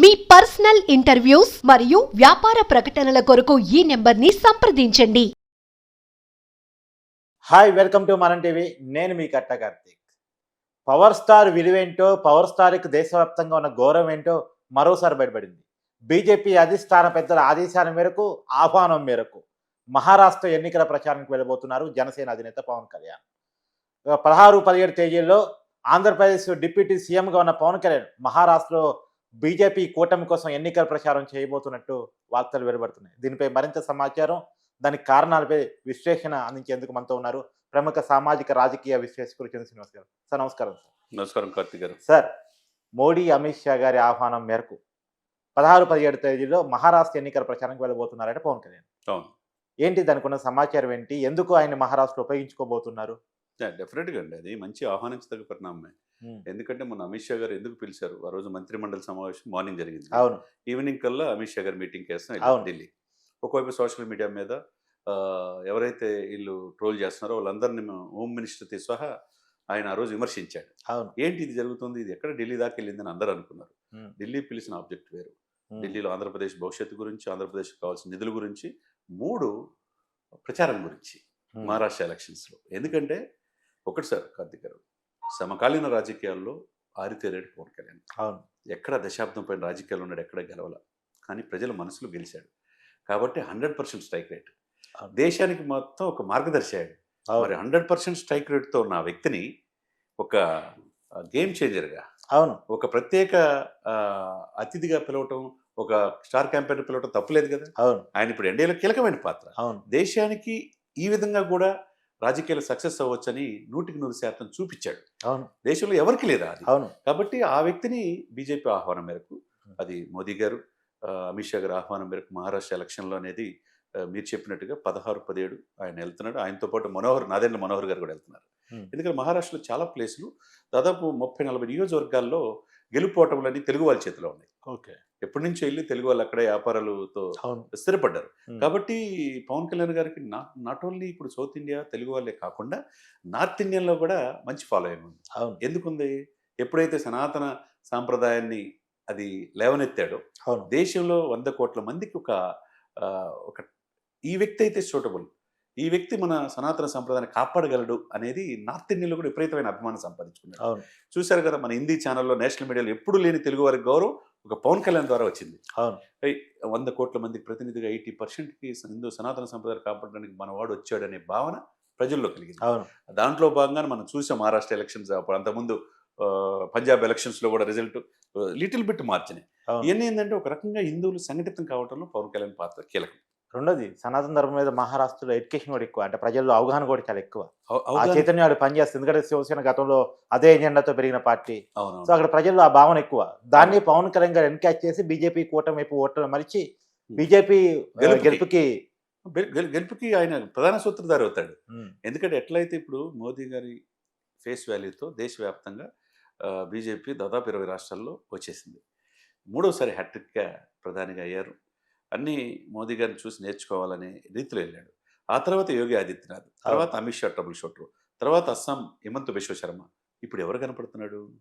మీ personal interviews మరియు వ్యాపార ప్రకటనల కొరకు ఈ నెంబర్ని సంప్రదించండి. Hi welcome to Manam TV నేను మీ కట్ట కార్తీక్. పవర్ స్టార్ విలువేంటో పవర్ స్టార్కి దేశవ్యాప్తంగా ఉన్న గౌరవం ఏంటో మరోసారి బయటపడింది. బీజేపీ అధిష్టాన పెద్దల ఆదేశాల మేరకు ఆహ్వానం మేరకు మహారాష్ట్ర ఎన్నికల ప్రచారానికి వెళ్ళబోతున్నారు జనసేన అధినేత పవన్ కళ్యాణ్. పదహారు పదిహేడు తేదీల్లో ఆంధ్రప్రదేశ్ డిప్యూటీ సీఎంగా ఉన్న పవన్ కళ్యాణ్ మహారాష్ట్రలో బీజేపీ కూటమి కోసం ఎన్నికల ప్రచారం చేయబోతున్నట్టు వార్తలు వెలువడుతున్నాయి. దీనిపై మరింత సమాచారం దానికి కారణాలపై విశ్లేషణ అందించేందుకు మనతో ఉన్నారు ప్రముఖ సామాజిక రాజకీయ విశ్లేషకులు చంద్ర శ్రీనివాస్ గారు. సార్ నమస్కారం సార్. నమస్కారం కార్తీక్ గారు. సార్ మోడీ అమిత్ షా గారి ఆహ్వానం మేరకు పదహారు పదిహేడు తేదీలో మహారాష్ట్ర ఎన్నికల ప్రచారానికి వెళ్ళబోతున్నారంటే పవన్ కళ్యాణ్. అవును. ఏంటి దానికి ఉన్న సమాచారం ఏంటి? ఎందుకు ఆయన మహారాష్ట్ర ఉపయోగించుకోబోతున్నారు? డెఫినెట్గా అండి. అది మంచి ఆహ్వానించదగ్గ పరిణామమే. ఎందుకంటే మన అమిత్ షా గారు ఎందుకు పిలిచారు? ఆ రోజు మంత్రిమండలి సమావేశం మార్నింగ్ జరిగింది. అవును. ఈవినింగ్ కల్లా అమిత్ షా గారు మీటింగ్ చేస్తాం. ఢిల్లీ. ఒకవైపు సోషల్ మీడియా మీద ఎవరైతే వీళ్ళు ట్రోల్ చేస్తున్నారో వాళ్ళందరినీ హోమ్ మినిస్టర్తో సహా ఆయన ఆ రోజు విమర్శించాడు. అవును. ఏంటి ఇది జరుగుతుంది? ఇది ఎక్కడ ఢిల్లీ దాకా వెళ్ళిందని అందరూ అనుకున్నారు. ఢిల్లీ పిలిచిన ఆబ్జెక్ట్ వేరు. ఢిల్లీలో ఆంధ్రప్రదేశ్ భవిష్యత్తు గురించి ఆంధ్రప్రదేశ్కి కావాల్సిన నిధుల గురించి మూడు ప్రచారం గురించి మహారాష్ట్ర ఎలక్షన్స్లో. ఎందుకంటే ఒకటి సార్ కార్తీక్ గారు. సమకాలీన రాజకీయాల్లో ఆరితేరాడు పవన్ కళ్యాణ్. అవును. ఎక్కడ దశాబ్దం పైన రాజకీయాలు ఉన్నాడు ఎక్కడ గెలవాల. కానీ ప్రజల మనసులో గెలిచాడు. కాబట్టి హండ్రెడ్ పర్సెంట్ స్ట్రైక్ రేట్. దేశానికి మొత్తం ఒక మార్గదర్శి అయ్యాడు మరి హండ్రెడ్ పర్సెంట్ స్ట్రైక్ రేట్తో ఉన్న వ్యక్తిని ఒక గేమ్ చేంజర్గా అవును. ఒక ప్రత్యేక అతిథిగా పిలవటం ఒక స్టార్ క్యాంపెయిన్ పిలవటం తప్పులేదు కదా? అవును. ఆయన ఇప్పుడు ఎన్డీఏలో కీలకమైన పాత్ర. అవును. దేశానికి ఈ విధంగా కూడా రాజకీయాలు సక్సెస్ అవ్వచ్చని నూటికి నూరు శాతం చూపించాడు. అవును. దేశంలో ఎవరికి లేదా అది? అవును. కాబట్టి ఆ వ్యక్తిని బీజేపీ ఆహ్వానం మేరకు అది మోదీ గారు అమిత్ షా గారు ఆహ్వానం మేరకు మహారాష్ట్ర ఎలక్షన్లో అనేది మీరు చెప్పినట్టుగా పదహారు పదిహేడు ఆయన వెళ్తున్నాడు. ఆయనతో పాటు మనోహర్ నాదెండ్ల మనోహర్ గారు కూడా వెళ్తున్నారు. ఎందుకంటే మహారాష్ట్రలో చాలా ప్లేసులు దాదాపు ముప్పై నలభై నియోజకవర్గాల్లో గెలుపోవటములన్నీ తెలుగు వాళ్ళ చేతిలో ఉన్నాయి. ఓకే. ఎప్పటి నుంచో వెళ్ళి తెలుగు వాళ్ళు అక్కడే వ్యాపారాలతో స్థిరపడ్డారు. కాబట్టి పవన్ కళ్యాణ్ గారికి నాట్ ఓన్లీ ఇప్పుడు సౌత్ ఇండియా తెలుగు వాళ్ళే కాకుండా నార్త్ ఇండియన్లో కూడా మంచి ఫాలోయింగ్ ఉంది అవును. ఎందుకుంది? ఎప్పుడైతే సనాతన సాంప్రదాయాన్ని అది లేవనెత్తాడో దేశంలో వంద కోట్ల మందికి ఒక ఒక ఈ వ్యక్తి అయితే సూటబుల్. ఈ వ్యక్తి మన సనాతన సంప్రదాయాన్ని కాపాడగలడు అనేది నార్త్ ఇండియన్లో కూడా విపరీతమైన అభిమానం సంపాదించుకున్నాడు. చూశారు కదా మన హిందీ ఛానల్లో నేషనల్ మీడియాలో ఎప్పుడు లేని తెలుగు వారికి గౌరవం ఒక పవన్ కళ్యాణ్ ద్వారా వచ్చింది. వంద కోట్ల మందికి ప్రతినిధిగా ఎయిటీ పర్సెంట్కి హిందూ సనాతన సంప్రదాయం కాపాడడానికి మన వాడు వచ్చాడనే భావన ప్రజల్లో కలిగింది. అవును. దాంట్లో భాగంగానే మనం చూసాం మహారాష్ట్ర ఎలక్షన్స్ అప్పుడు అంతకుముందు పంజాబ్ ఎలక్షన్స్లో కూడా రిజల్ట్ లిటిల్ బిట్ మార్చినాయి ఇవన్నీ ఏంటంటే ఒక రకంగా హిందువులు సంఘటితం కావడంలో పవన్ కళ్యాణ్ పాత్ర కీలకం. రెండోది సనాతన ధర్మం మీద మహారాష్ట్రలో ఎడ్యుకేషన్ కూడా ఎక్కువ అంటే ప్రజల్లో అవగాహన కూడా చాలా ఎక్కువ. ఆ చైతన్యం ఆడు పనిచేస్తుంది ఎందుకంటే శివసేన గతంలో అదే ఎజెండాతో పెరిగిన పార్టీ. సో అక్కడ ప్రజల్లో ఆ భావన ఎక్కువ. దాన్ని పవన్ కళ్యాణ్ గారు ఎన్కాచ్ చేసి బీజేపీ కూటమి వైపు ఓట్లను మరిచి బీజేపీ గెలుపుకి. గెలుపుకి గెల్- గెల్- గెలుపుకి ఆయన ప్రధాన సూత్రధారి అవుతాడు. ఎందుకంటే ఎట్లయితే ఇప్పుడు మోదీ గారి ఫేస్ వాల్యూతో దేశవ్యాప్తంగా బీజేపీ దాదాపు ఇరవై రాష్ట్రాల్లో వచ్చేసింది. మూడోసారి హ్యాట్రిక్గా ప్రధానిగా అయ్యారు. అన్నీ మోదీ గారిని చూసి నేర్చుకోవాలనే రీతిలో వెళ్ళాడు. ఆ తర్వాత యోగి ఆదిత్యనాథ్ తర్వాత అమిత్ షా ట్రబుల్ షూటర్ తర్వాత అస్సాం హిమంత్ బిశ్వ శర్మ. ఇప్పుడు ఎవరు కనపడుతున్నాడు?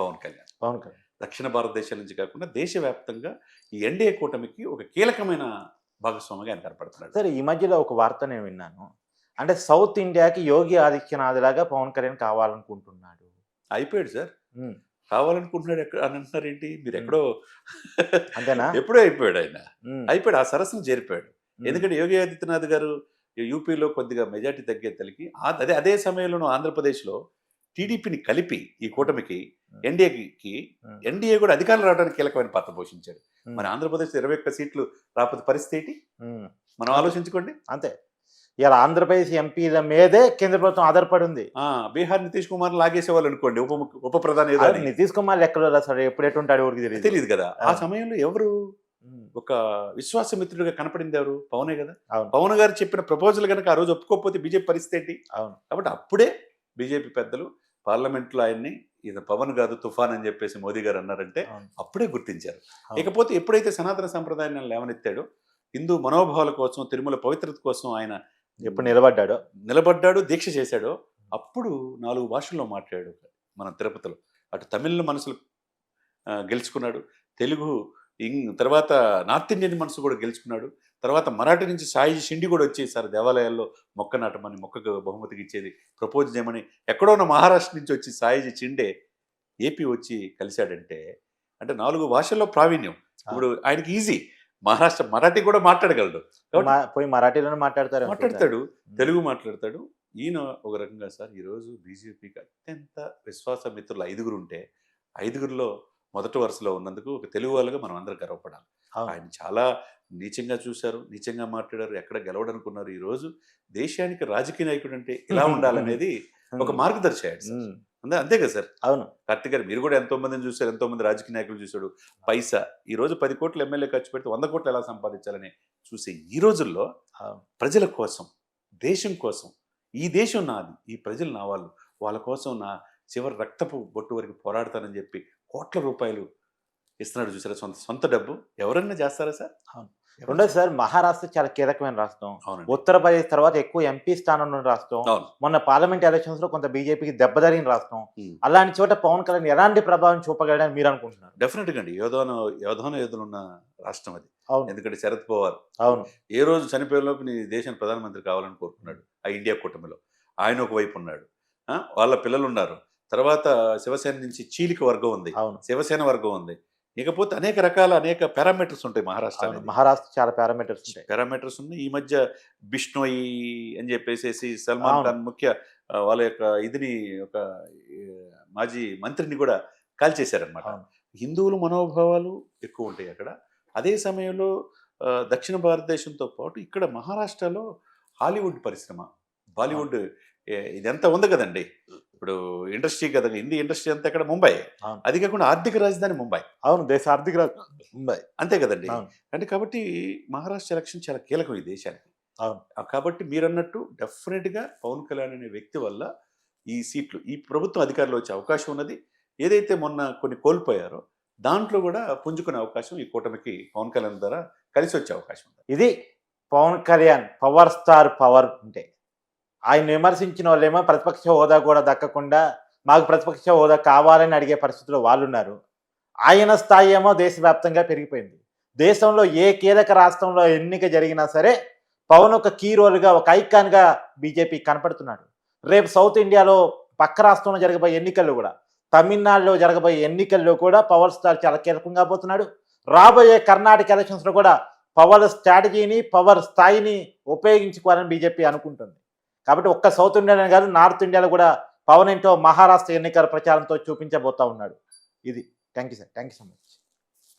పవన్ కళ్యాణ్. పవన్ కళ్యాణ్. దక్షిణ భారతదేశం నుంచి కాకుండా దేశవ్యాప్తంగా ఈ ఎన్డీఏ కూటమికి ఒక కీలకమైన భాగస్వామిగా ఆయన కనపడుతున్నాడు. సరే ఈ మధ్యలో ఒక వార్త నేను విన్నాను. అంటే సౌత్ ఇండియాకి యోగి ఆదిత్యనాథ్ లాగా పవన్ కళ్యాణ్ కావాలనుకుంటున్నాడు. అయిపోయాడు సార్. కావాలనుకుంటున్నాడు ఎక్కడ అని అంటున్నారు ఏంటి మీరు ఎక్కడో అంతేనా? ఎప్పుడో అయిపోయాడు ఆయన. అయిపోయాడు. ఆ సరస్సును చేరిపోయాడు. ఎందుకంటే యోగి ఆదిత్యనాథ్ గారు యూపీలో కొద్దిగా మెజార్టీ తగ్గే తలికి ఆ- అదే అదే సమయంలో ఆంధ్రప్రదేశ్లో టీడీపీని కలిపి ఈ కూటమికి ఎన్డీఏకి ఎన్డీఏ కూడా అధికారం రావడానికి కీలకమైన పాత్ర పోషించాడు. మన ఆంధ్రప్రదేశ్ ఇరవై ఒక్క సీట్లు రాకపోతే పరిస్థితి ఏంటి? మనం ఆలోచించుకోండి. అంతే. ఇలా ఆంధ్రప్రదేశ్ ఎంపీల మీదే కేంద్ర ప్రభుత్వం ఆధారపడి ఉంది బీహార్ నితీష్ కుమార్ లాగేసేవాళ్ళు అనుకోండి ఉప ఉప ప్రధాని. నితీష్ కుమార్ లెక్కలో సార్ ఎప్పుడు ఎటుంటాడు ఎవరికి తెలియదు తెలియదు కదా. ఆ. సమయంలో ఎవరు? ఒక విశ్వాసమిత్రుడిగా కనపడింది ఎవరు? పవనే కదా. అవును. పవన్ గారు చెప్పిన ప్రపోజల్ కనుక ఆ రోజు ఒప్పుకోకపోతే బీజేపీ పరిస్థితి ఏంటి? అవును. కాబట్టి అప్పుడే బీజేపీ పెద్దలు పార్లమెంట్లో ఆయన్ని ఇది పవన్ కాదు తుఫాన్ అని చెప్పేసి మోదీ గారు అన్నారంటే అప్పుడే గుర్తించారు. ఇకపోతే ఎప్పుడైతే సనాతన సంప్రదాయాన్ని లేవనెత్తాడో హిందూ మనోభావాల కోసం తిరుమల పవిత్రత కోసం ఆయన ఎప్పుడు నిలబడ్డాడో? నిలబడ్డాడు దీక్ష చేశాడో? అప్పుడు నాలుగు భాషల్లో మాట్లాడాడు మన తిరుపతిలో. అటు తమిళ మనసులు గెలుచుకున్నాడు. తెలుగు ఇంగ్ తర్వాత నార్త్ ఇండియన్ మనసు కూడా గెలుచుకున్నాడు. తర్వాత మరాఠీ నుంచి సాయి షిండి కూడా వచ్చి సార్ దేవాలయాల్లో మొక్క నాటమని మొక్కకు బహుమతికి ఇచ్చేది ప్రపోజ్ చేయమని. ఎక్కడో ఉన్న మహారాష్ట్ర నుంచి వచ్చి సాయిజీ చిండే ఏపీ వచ్చి కలిశాడంటే అంటే నాలుగు భాషల్లో ప్రావీణ్యం. ఇప్పుడు ఆయనకి ఈజీ. మహారాష్ట్ర మరాఠీ కూడా మాట్లాడగలడు. పోయి మరాఠీలోనే మాట్లాడతారు. మాట్లాడతాడు తెలుగు మాట్లాడతాడు. ఈయన ఒక రకంగా సార్ ఈరోజు బీజేపీకి అత్యంత విశ్వాస మిత్రులు ఐదుగురు ఉంటే ఐదుగురిలో మొదటి వరుసలో ఉన్నందుకు ఒక తెలుగు వాళ్ళుగా మనం అందరం గర్వపడాలి. ఆయన చాలా నీచంగా చూశారు నీచంగా మాట్లాడారు ఎక్కడ గెలవడనుకున్నారు. ఈ రోజు దేశానికి రాజకీయ నాయకుడు అంటే ఇలా ఉండాలనేది ఒక మార్గదర్శి అంతే అంతే కదా సార్. అవును. కార్తిక్ గారు మీరు కూడా ఎంతో మందిని చూశారు ఎంతో మంది రాజకీయ నాయకులు చూశాడు పైసా ఈ రోజు పది కోట్లు ఎమ్మెల్యే ఖర్చు పెడితే వంద కోట్లు ఎలా సంపాదించాలని చూసే ఈ రోజుల్లో. ప్రజల కోసం దేశం కోసం ఈ దేశం నాది ఈ ప్రజలు నా వాళ్ళు వాళ్ళ కోసం నా చివరి రక్తపు బొట్టు వరకు పోరాడతానని చెప్పి కోట్ల రూపాయలు ఇస్తున్నాడు చూసారా? సొంత సొంత డబ్బు. ఎవరన్నా చేస్తారా సార్? అవును. రెండోది సార్ మహారాష్ట్ర చాలా కీలకమైన రాష్ట్రం. ఉత్తరప్రదేశ్ తర్వాత ఎక్కువ ఎంపీ స్థానంలో రాష్ట్రం. మొన్న పార్లమెంట్ ఎలక్షన్స్లో కొంత బీజేపీకి దెబ్బతగిన రాష్ట్రం. అలాంటి చోట పవన్ కళ్యాణ్ ఎలాంటి ప్రభావం చూపగలడని మీరు అనుకుంటున్నారు? డెఫినెట్గా అండి యోధాన యోధాన యోధులు ఉన్న రాష్ట్రం అది. అవును. ఎందుకంటే శరద్ పవార్. అవును. ఏ రోజు చనిపోయేలోపు నీ దేశానికి ప్రధానమంత్రి కావాలని కోరుకున్నాడు? ఆ ఇండియా కూటమిలో. ఆయన ఒకవైపు ఉన్నాడు. ఆ, వాళ్ళ పిల్లలు ఉన్నారు తర్వాత శివసేన నుంచి చీలిక వర్గం ఉంది. అవును. శివసేన వర్గం ఉంది. ఇకపోతే అనేక రకాల అనేక పారామీటర్స్ ఉంటాయి మహారాష్ట్ర. మహారాష్ట్ర చాలా పారామీటర్స్ ఉంటాయి. పారామీటర్స్ ఉన్నాయి. ఈ మధ్య బిష్ణోయి అని చెప్పేసి సల్మాన్. ఖాన్ ముఖ్య వాళ్ళ యొక్క ఇదిని ఒక మాజీ మంత్రిని కూడా కాల్చేశారనమాట అవును. హిందువుల మనోభావాలు ఎక్కువ ఉంటాయి అక్కడ. అదే సమయంలో దక్షిణ భారతదేశంతో పాటు ఇక్కడ మహారాష్ట్రలో హాలీవుడ్ పరిశ్రమ బాలీవుడ్ ఇదంతా ఉంది కదండి. ఇప్పుడు ఇండస్ట్రీ కదా హిందీ ఇండస్ట్రీ అంతా ఇక్కడ ముంబై. అది కాకుండా ఆర్థిక రాజధాని ముంబై. అవును దేశ ఆర్థిక రాజ- ముంబై. అంతే కదండి. అంటే కాబట్టి మహారాష్ట్ర ఎలక్షన్ చాలా కీలకం ఈ దేశానికి. కాబట్టి మీరు అన్నట్టు డెఫినెట్గా పవన్ కళ్యాణ్ అనే వ్యక్తి వల్ల ఈ సీట్లు ఈ ప్రభుత్వం అధికారంలో వచ్చే అవకాశం ఉన్నది. ఏదైతే మొన్న కొన్ని కోల్పోయారో దాంట్లో కూడా పుంజుకునే అవకాశం ఈ కూటమికి పవన్ కళ్యాణ్ ద్వారా కలిసి వచ్చే అవకాశం ఉంది. ఇది Pawan Kalyan power star power అంటే ఆయన విమర్శించిన వాళ్ళేమో ప్రతిపక్ష హోదా కూడా దక్కకుండా మాకు ప్రతిపక్ష హోదా కావాలని అడిగే పరిస్థితిలో వాళ్ళు ఉన్నారు ఆయన స్థాయి ఏమో దేశవ్యాప్తంగా పెరిగిపోయింది. దేశంలో ఏ కీలక రాష్ట్రంలో ఎన్నిక జరిగినా సరే పవన్ ఒక కీ రోల్గా ఒక ఐకాన్గా బీజేపీ కనపడుతున్నాడు. రేపు సౌత్ ఇండియాలో పక్క రాష్ట్రంలో జరగబోయే ఎన్నికల్లో కూడా తమిళనాడులో జరగబోయే ఎన్నికల్లో కూడా పవర్ స్టార్ చాలా కీలకంగా పోతున్నాడు. రాబోయే కర్ణాటక ఎలక్షన్స్లో కూడా పవర్ స్ట్రాటజీని పవర్ స్థాయిని ఉపయోగించుకోవాలని బీజేపీ అనుకుంటుంది. కాబట్టి ఒక్క సౌత్ ఇండియానే కాదు నార్త్ ఇండియాలో కూడా పవన్ ఏంటో మహారాష్ట్ర ఎన్నికల ప్రచారంతో చూపించబోతా ఉన్నాడు. ఇది. Thank you sir. Thank you so much.